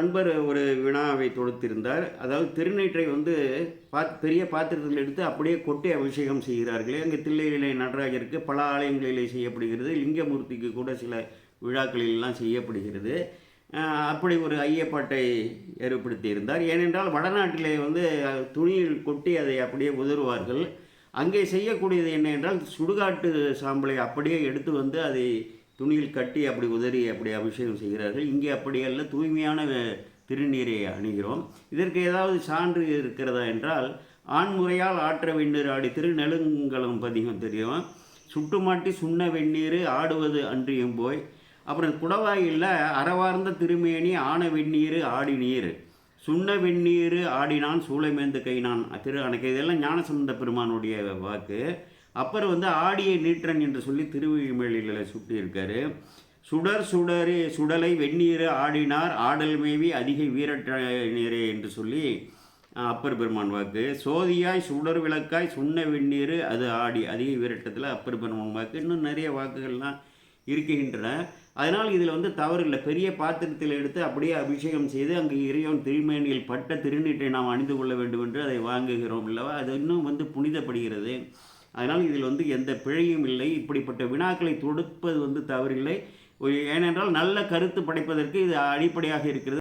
அன்பர் ஒரு வினாவை தொடுத்திருந்தார். அதாவது திருநீற்றை வந்து பாத் பெரிய பாத்திரத்தில் எடுத்து அப்படியே கொட்டி அபிஷேகம் செய்கிறார்களே. அங்கே தில்லையிலே நடராஜருக்கு பல ஆலயங்களிலே செய்யப்படுகிறது. லிங்கமூர்த்திக்கு கூட சில விழாக்களிலெல்லாம் செய்யப்படுகிறது. அப்படி ஒரு ஐயப்பாட்டை ஏற்படுத்தியிருந்தார். ஏனென்றால் வடநாட்டிலே வந்து துணியில் கொட்டி அதை அப்படியே உதறுவார்கள். அங்கே செய்யக்கூடியது என்ன என்றால் சுடுகாட்டு சாம்பலை அப்படியே எடுத்து வந்து அதை துணியில் கட்டி அப்படி உதறி அப்படி அபிஷேகம் செய்கிறார்கள். இங்கே அப்படியல்ல தூய்மையான திருநீரை அணிகிறோம். இதற்கு ஏதாவது சான்று இருக்கிறதா என்றால் ஆண்முறையால் ஆற்ற வெந்நீர் ஆடி திருநெடுங்கலம் பதிகம் தெரியும். சுட்டுமாட்டி சுண்ண வெந்நீர் ஆடுவது அன்றியும் போய் அப்புறம் குடவாயில் அறவார்ந்த திருமேனி ஆன வெந்நீர் ஆடி நீர். சுண்ண வெந்நீர் ஆடினான் சூளைமேந்து கைனான். திரு அணைக்கு இதெல்லாம் ஞானசம்பந்த பெருமானுடைய வாக்கு. அப்பர் வந்து ஆடிய நீற்றன் என்று சொல்லி திருவிழிமேலில் சுட்டியிருக்காரு. சுடர் சுடரே சுடலை வெந்நீர் ஆடினார் ஆடல் மேவி அதிக வீரட்ட நீரே என்று சொல்லி அப்பர் பெருமான் வாக்கு. சோதியாய் சுடர் விளக்காய் சுண்ண வெந்நீர் அது ஆடி அதிக வீரட்டத்தில் அப்பர் பெருமான் வாக்கு. இன்னும் நிறைய வாக்குகள்லாம் இருக்கின்றன. அதனால் இதில் வந்து தவறு இல்லை. பெரிய பாத்திரத்தில் எடுத்து அப்படியே அபிஷேகம் செய்து அங்கு இறைவன் திருமேனியில் பட்ட திருநீட்டை நாம் அணிந்து கொள்ள வேண்டும் என்று அதை வாங்குகிறோம் இல்லவா அது இன்னும் வந்து புனிதப்படுகிறது. அதனால் இதில் வந்து எந்த பிழையும் இல்லை. இப்படிப்பட்ட வினாக்களை தொடுப்பது வந்து தவறில்லை. ஒரு- ஏனென்றால் நல்ல கருத்து படைப்பதற்கு இது அடிப்படையாக இருக்கிறது.